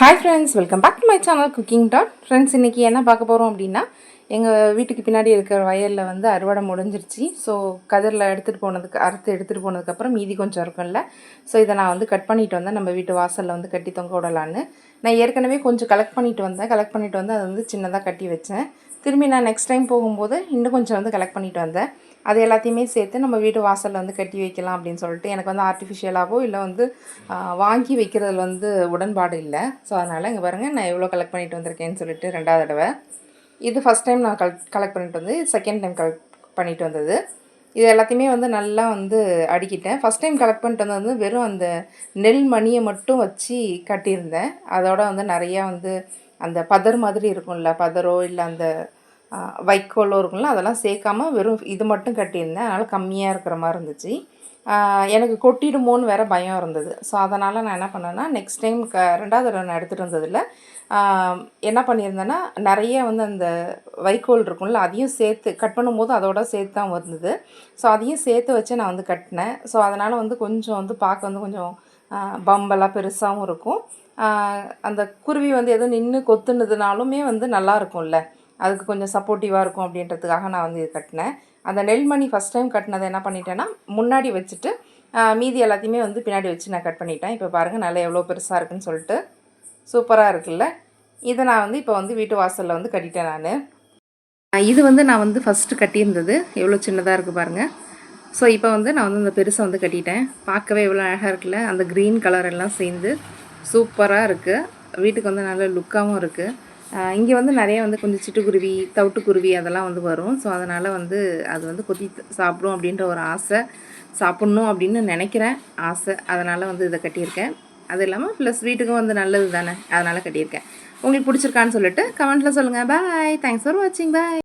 Hi friends welcome back to my channel cooking dot friends இன்றைக்கி என்ன பார்க்க போகிறோம் அப்படின்னா எங்கள் வீட்டுக்கு பின்னாடி இருக்கிற வயலில் வந்து அறுவடை முடிஞ்சிருச்சு. ஸோ கதிரில் எடுத்துகிட்டு போனதுக்கு அறுத்து எடுத்துகிட்டு போனதுக்கப்புறம் மீதி கொஞ்சம் இருக்கும்ல ஸோ இதை நான் வந்து கட் பண்ணிட்டு வந்தேன். நம்ம வீட்டு வாசலில் வந்து கட்டி தொங்க விடலான்னு. நான் ஏற்கனவே கொஞ்சம் கலெக்ட் பண்ணிட்டு வந்தேன். கலெக்ட் பண்ணிட்டு வந்து அதை வந்து சின்னதாக கட்டி வச்சேன். திரும்பி நான் நெக்ஸ்ட் டைம் போகும்போது இன்னும் கொஞ்சம் வந்து கலெக்ட் பண்ணிட்டு வந்தேன். அது எல்லாத்தையுமே சேர்த்து நம்ம வீட்டு வாசலில் வந்து கட்டி வைக்கலாம் அப்படின்னு சொல்லிட்டு எனக்கு வந்து ஆர்டிஃபிஷியலாகவோ இல்லை வந்து வாங்கி வைக்கிறதுல வந்து உடன்பாடு இல்லை. ஸோ அதனால் இங்கே பாருங்கள் நான் எவ்வளோ கலெக்ட் பண்ணிட்டு வந்திருக்கேன்னு சொல்லிட்டு ரெண்டாவது தடவை. இது ஃபஸ்ட் டைம் நான் கலெக்ட் கலெக்ட் பண்ணிட்டு வந்து செகண்ட் டைம் கலெக்ட் பண்ணிட்டு வந்தது. இது எல்லாத்தையுமே வந்து நல்லா வந்து அடிக்கிட்டேன். ஃபஸ்ட் டைம் கலெக்ட் பண்ணிட்டு வந்தது வந்து வெறும் அந்த நெல் மணியை மட்டும் வச்சு கட்டியிருந்தேன். அதோட வந்து நிறையா வந்து அந்த பதர் மாதிரி இருக்கும்ல பதரோ இல்லை அந்த வைக்கோலோ இருக்கும்ல அதெல்லாம் சேர்க்காம வெறும் இது மட்டும் கட்டியிருந்தேன். அதனால் கம்மியாக இருக்கிற மாதிரி இருந்துச்சு. எனக்கு கொட்டிடுமோன்னு வேற பயம் இருந்தது. ஸோ அதனால் நான் என்ன பண்ணேன்னா நெக்ஸ்ட் டைம் க ரெண்டாவது தடவை நான் எடுத்துகிட்டு வந்ததில் என்ன பண்ணியிருந்தேன்னா நிறைய வந்து அந்த வைக்கோல் இருக்கும்ல அதையும் சேர்த்து கட் பண்ணும்போது அதோட சேர்த்து தான் வந்தது. ஸோ அதையும் சேர்த்து வச்சு நான் வந்து கட்டினேன். ஸோ அதனால் வந்து கொஞ்சம் வந்து பார்க்க வந்து கொஞ்சம் பம்பெல்லாம் பெருசாகவும் இருக்கும். அந்த குருவி வந்து எதுவும் நின்று கொத்துனதுனாலுமே வந்து நல்லா இருக்கும்ல. அதுக்கு கொஞ்சம் சப்போர்ட்டிவாக இருக்கும் அப்படின்றதுக்காக நான் வந்து இது கட்டினேன். அந்த நெல்மணி ஃபஸ்ட் டைம் கட்டினதை என்ன பண்ணிட்டேன்னா முன்னாடி வச்சுட்டு மீதி எல்லாத்தையுமே வந்து பின்னாடி வச்சு நான் கட் பண்ணிட்டேன். இப்போ பாருங்கள் நல்லா எவ்வளோ பெருசாக இருக்குன்னு சொல்லிட்டு சூப்பராக இருக்குல்ல. இதை நான் வந்து இப்போ வந்து வீட்டு வாசலில் வந்து கட்டிட்டேன் நான். இது வந்து நான் வந்து ஃபஸ்ட்டு கட்டியிருந்தது. எவ்வளோ சின்னதாக இருக்குது பாருங்கள் ஸோ இப்போ வந்து நான் வந்து அந்த பெருசை வந்து கட்டிட்டேன். பார்க்கவே எவ்வளோ அழகாக இருக்குல்ல. அந்த க்ரீன் கலர் எல்லாம் சேர்ந்து சூப்பராக இருக்குது வீட்டுக்கு வந்து நல்ல லுக்காகவும் இருக்குது இங்கே வந்து நிறைய வந்து கொஞ்சம் சிட்டுக்குருவி தவிட்டுக்குருவி அதெல்லாம் வந்து வரும். ஸோ அதனால் வந்து அது வந்து கொத்தி சாப்பிடும் அப்படின்ற ஒரு ஆசை. சாப்பிட்ணும் அப்படின்னு நினைக்கிறேன் ஆசை. அதனால் வந்து இதை கட்டியிருக்கேன். அது இல்லாமல் ப்ளஸ் வீட்டுக்கும் வந்து நல்லது தானே அதனால் கட்டியிருக்கேன். உங்களுக்கு பிடிச்சிருக்கான்னு சொல்லிட்டு கமெண்ட்டில் சொல்லுங்கள் பாய் தேங்க்ஸ் ஃபார் வாட்சிங் பாய்